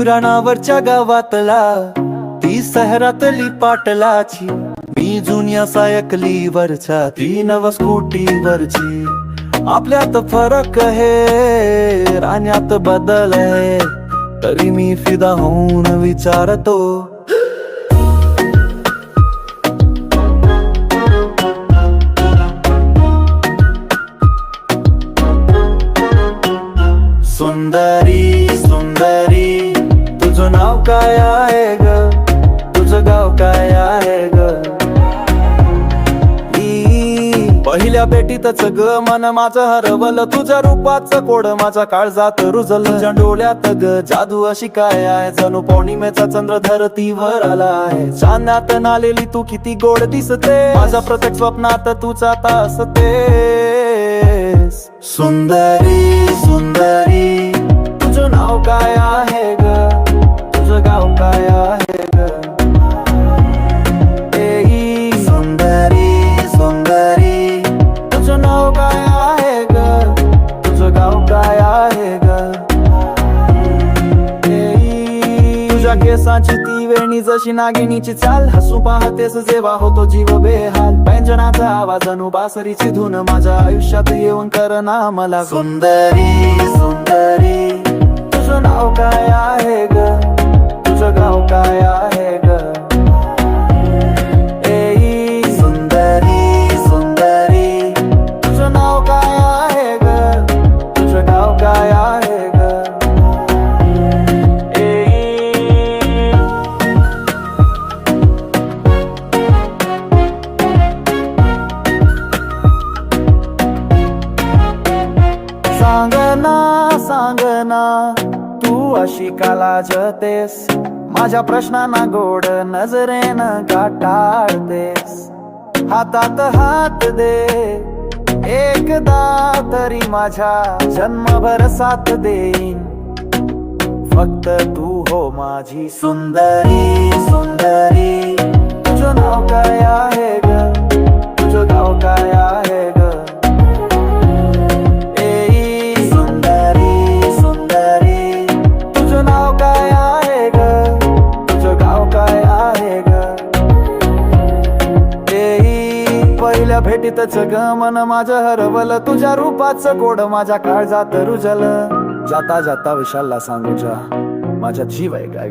पुराणावरच्या गावातला ती शहरातली पाटलाची. मी जुन्या सायकली वरच्या ती नव स्कूटी वरची आपल्यात फरक आहे राण्यात बदल आहे. तरी मी फिदा होऊन विचारतो. सुंदरी सुंदरी. तुझं नाव काय आहे ग? तुझं गाव काय आहे ग? पहिल्या भेटीतच ग मन माझं हरवलं. तुझ्या रूपाचं कोड माझा काळजात रुजल. तुझ्या डोळ्यात ग जादू अशी काय आहे? जणू पौर्णिमेचा चंद्र धरतीवर आला आहे. चांदण्यात नालेली तू किती गोड दिसते. माझ्या प्रत्येक स्वप्नात तूच आता असते सुंदरी सुंदरी तुझं नाव काय आहे ग? काय आहे ग ए सुंदरी सुंदरी तुझं नाव काय आहे ग तुझं गाव काय आहे ग तुझ्या केसाची ती वेणी जशी नागिनीची चाल हसू पाहतेस जेव्हा होतो जीव बेहाल. व्यंजनाचा आवाज अनु बासरीची धुन माझ्या आयुष्यात येऊन कर ना मला सुंदरी सुंदरी तुझं नाव काय आहे? सांगना तू अशी काला लाजतेस माझ्या प्रश्नांना गोड नजरेनं गाठाळतेस. हातात हात दे एकदा तरी माझ्या जन्मभर साथ देईन. फक्त तू हो माझी सुंदरी सुंदरी. तुझं नाव काय आहे? पहिल्या भेटीतच ग मन माझं हरवलं. तुझ्या रूपाचं गोड माझ्या काळजात रुजल. जाता जाता विशालला सांगू जा जीव आहे काय